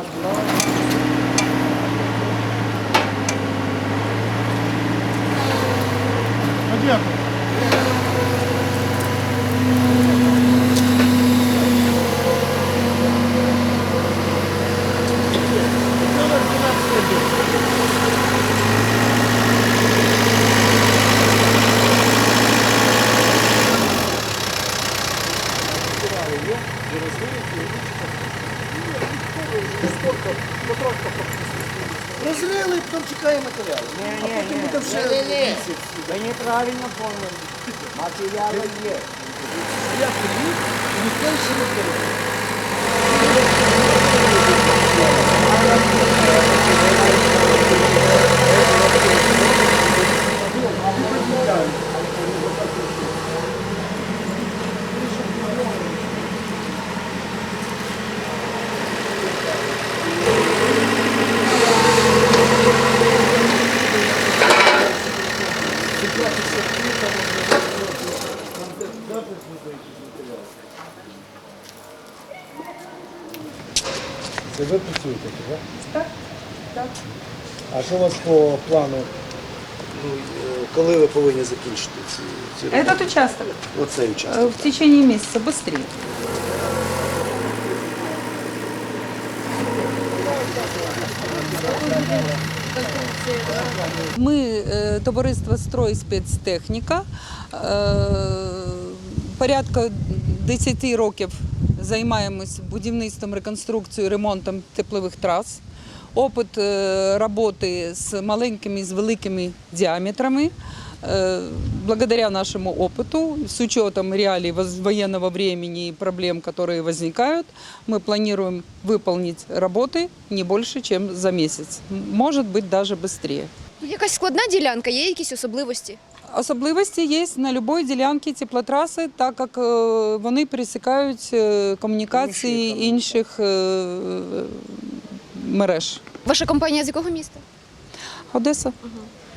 одно. Подякую. Ну, Розрили, потім чекає матеріали. А потім буде вже місяць. Ви неправильно поняли. Матеріали є. Я тоді, і ніхто ще не Це ви працюєте, так? Так, так. А що у вас по плану? Ну, е, коли ви повинні закінчити ці, ці роботи? Этот участок Оцей э, участок. в течение месяца быстрее. Ми е, товариство «Строй спецтехніка. Е, порядка 10 років займаємось будівництвом, реконструкцією, ремонтом теплових трас. Опит е, роботи з маленькими і з великими діаметрами. Э, Благодаря нашему опыту, с учетом реалий воз- военного времени и проблем, которые возникают, мы планируем выполнить работы не больше, чем за месяц. М- Может быть, даже быстрее. Тут якась складна ділянка, є якісь особливості? Особливості є на будь-якій ділянці теплотраси, так як е, вони пересікають е, комунікації інших е, мереж. Ваша компанія з якого міста? Одеса.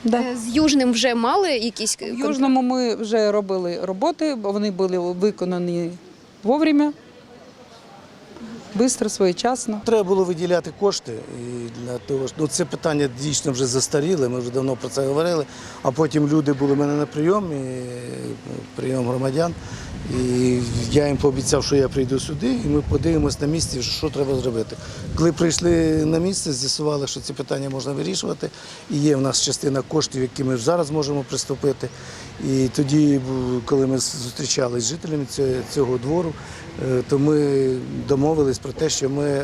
Да. З Южним вже мали якісь В Южному ми вже робили роботи, бо вони були виконані вовремя, швидко, своєчасно. Треба було виділяти кошти і для того, що ну, це питання дійсно вже застаріле. Ми вже давно про це говорили. А потім люди були в мене на прийомі, і прийом громадян. І я їм пообіцяв, що я прийду сюди, і ми подивимось на місці, що треба зробити. Коли прийшли на місце, з'ясували, що ці питання можна вирішувати. І є в нас частина коштів, які ми зараз можемо приступити. І тоді, коли ми зустрічалися з жителями цього, двору, е, то ми домовились про те, що ми е,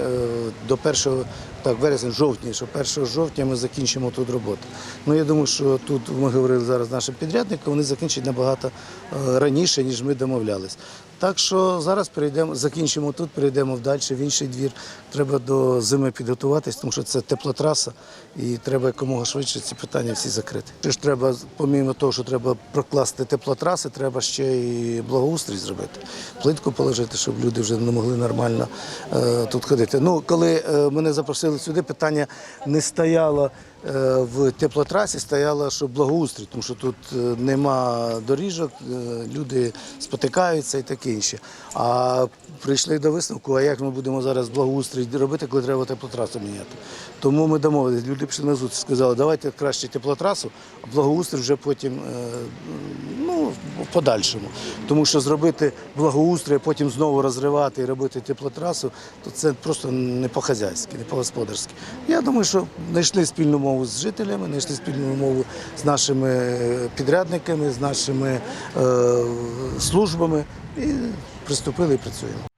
до 1 так, вересень, жовтні, що 1 жовтня ми закінчимо тут роботу. Ну я думаю, що тут ми говорили зараз нашим підрядником, вони закінчать набагато е, раніше, ніж ми домовлялись. Так що зараз закінчимо тут, перейдемо далі, в інший двір. Треба до зими підготуватись, тому що це теплотраса, і треба якомога швидше ці питання всі закрити. Треба, помімо того, що треба прокласти теплотраси, треба ще і благоустрій зробити, плитку положити, щоб люди вже не могли нормально е, тут ходити. Ну, коли е, мене запросили сюди, питання не стояло в теплотрасі, стояло, що благоустрій, тому що тут е, нема доріжок, е, люди спотикаються і таке інше. А прийшли до висновку, а як ми будемо зараз благоустрій робити, коли треба теплотрасу міняти. Тому ми домовились, люди пішли на зустріч, сказали, давайте краще теплотрасу, а благоустрій вже потім е, в подальшому. Тому що зробити благоустрій, потім знову розривати і робити теплотрасу, то це просто не по-хазяйськи, не по-господарськи. Я думаю, що знайшли спільну мову з жителями, знайшли спільну мову з нашими е, підрядниками, з нашими е, службами і приступили і працюємо.